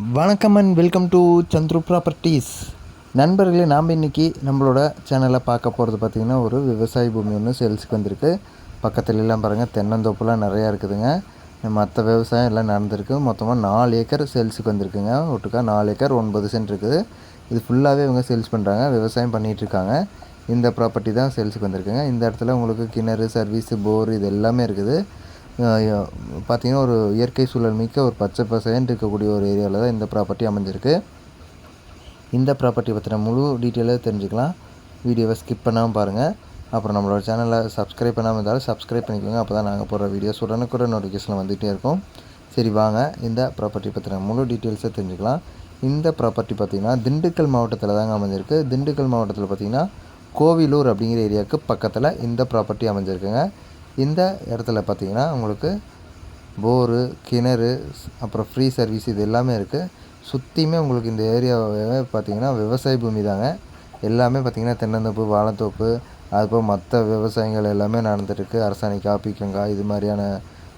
வணக்கம் and welcome to Chandru properties நண்பர்களே நாம் இன்றைக்கி நம்மளோட சேனலில் பார்க்க போகிறது பார்த்திங்கன்னா ஒரு விவசாய பூமி ஒன்று சேல்ஸுக்கு வந்திருக்கு. பக்கத்துல எல்லாம் பாருங்கள் தென்னந்தோப்புலாம் நிறையா இருக்குதுங்க. மற்ற விவசாயம் எல்லாம் நடந்திருக்கு. மொத்தமாக நாலு ஏக்கர் சேல்ஸுக்கு வந்திருக்குங்க. ஒட்டுக்கா நாலு ஏக்கர் ஒன்பது சென்ட் இருக்குது. இது ஃபுல்லாகவே இவங்க சேல்ஸ் பண்ணுறாங்க விவசாயம் பண்ணிகிட்ருக்காங்க இந்த ப்ராப்பர்ட்டி தான் சேல்ஸுக்கு வந்திருக்குங்க. இந்த இடத்துல உங்களுக்கு கிணறு சர்வீஸு போர் இது எல்லாமே இருக்குது. பார்த்திங்கன்னா ஒரு இயற்கை சூழல் மிக்க ஒரு பச்சை பசேன்னு இருக்கக்கூடிய ஒரு ஏரியாவில் தான் இந்த ப்ராப்பர்ட்டி அமைஞ்சிருக்கு. இந்த ப்ராப்பர்ட்டி பற்றின முழு டீட்டெயிலாக தெரிஞ்சுக்கலாம். வீடியோவை ஸ்கிப் பண்ணாமல் பாருங்கள் அப்புறம் நம்மளோட சேனலை சப்ஸ்கிரைப் பண்ணாமல் இருந்தாலும் சப்ஸ்கிரைப் பண்ணிக்கோங்க. அப்போ தான் நாங்கள் போடுற வீடியோஸ் உடனுக்குற நோட்டிஃபிகேஷன் வந்துகிட்டே இருக்கும். சரி வாங்க. இந்த ப்ராப்பர்ட்டி பற்றின முழு டீட்டெயில்ஸை தெரிஞ்சுக்கலாம். இந்த ப்ராப்பர்ட்டி பார்த்திங்கன்னா திண்டுக்கல் மாவட்டத்தில் தாங்க அமைஞ்சிருக்கு. திண்டுக்கல் மாவட்டத்தில் பார்த்திங்கன்னா கோவிலூர் அப்படிங்கிற ஏரியாவுக்கு பக்கத்தில் இந்த ப்ராப்பர்ட்டி அமைஞ்சிருக்குங்க. இந்த இடத்துல பார்த்திங்கன்னா உங்களுக்கு போரு கிணறு அப்புறம் ஃப்ரீ சர்வீஸ் இது எல்லாமே இருக்குது சுற்றியுமே உங்களுக்கு இந்த ஏரியாவே பார்த்திங்கன்னா விவசாய பூமி தாங்க. எல்லாமே பார்த்திங்கன்னா தென்னந்தோப்பு வாழைத்தோப்பு அதுபோல் மற்ற விவசாயங்கள் எல்லாமே நடந்துட்டுருக்கு. அரசாணிக்காய் பீக்கங்காய் இது மாதிரியான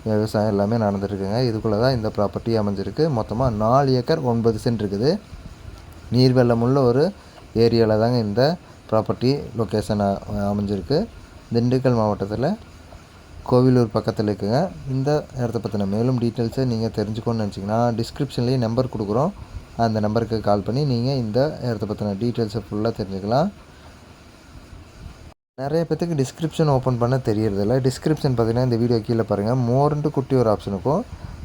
விவசாயம் எல்லாமே நடந்துட்டுருக்குங்க. இதுக்குள்ளே தான் இந்த ப்ராப்பர்ட்டி அமைஞ்சிருக்கு. மொத்தமாக நாலு ஏக்கர் ஒன்பது சென்ட் இருக்குது. நீர் வெள்ளமுள்ள ஒரு ஏரியாவில் தாங்க இந்த ப்ராப்பர்ட்டி லொக்கேஷன் அமைஞ்சிருக்கு. திண்டுக்கல் மாவட்டத்தில் கோவிலூர் பக்கத்தில் இருக்குங்க. இந்த இடத்த பற்றின மேலும் டீட்டெயில்ஸை நீங்கள் தெரிஞ்சுக்கணும்னு நினச்சிங்கன்னா டிஸ்கிரிப்ஷன்லேயே நம்பர் கொடுக்குறோம். அந்த நம்பருக்கு கால் பண்ணி நீங்கள் இந்த இடத்த பற்றின டீட்டெயில்ஸை ஃபுல்லாக தெரிஞ்சுக்கலாம். நிறைய பேத்துக்கு டிஸ்கிரிப்ஷன் ஓப்பன் பண்ண தெரியறதில்ல. டிஸ்கிரிப்ஷன் பார்த்தீங்கன்னா இந்த வீடியோ கீழே பாருங்கள் மோர்ன்ட்டு குட்டி ஒரு ஆப்ஷன் இருக்கும்.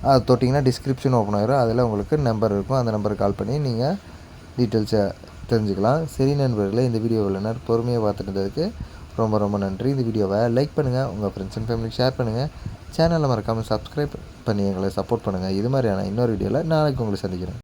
அது தொட்டிங்கன்னா டிஸ்கிரிப்ஷன் ஓப்பன் ஆகிரும் அதில் உங்களுக்கு நம்பர் இருக்கும். அந்த நம்பருக்கு கால் பண்ணி நீங்கள் டீட்டெயில்ஸை தெரிஞ்சுக்கலாம். சரி நண்பர்களே இந்த வீடியோ இவ்வளோ நேரம் பொறுமையாக பார்த்துட்டு ரொம்ப ரொம்ப நன்றி. இந்த வீடியோவை லைக் பண்ணுங்கள் உங்கள் ஃப்ரெண்ட்ஸ் அண்ட் ஃபேமிலிக்கு ஷேர் பண்ணுங்கள் சேனலை மறக்காமல் சப்ஸ்கிரைப் பண்ணி எங்களை சப்போர்ட் பண்ணுங்கள் இது மாதிரியான இன்னொரு வீடியோவில் நாளைக்கு உங்களை சந்திக்கிறேன்.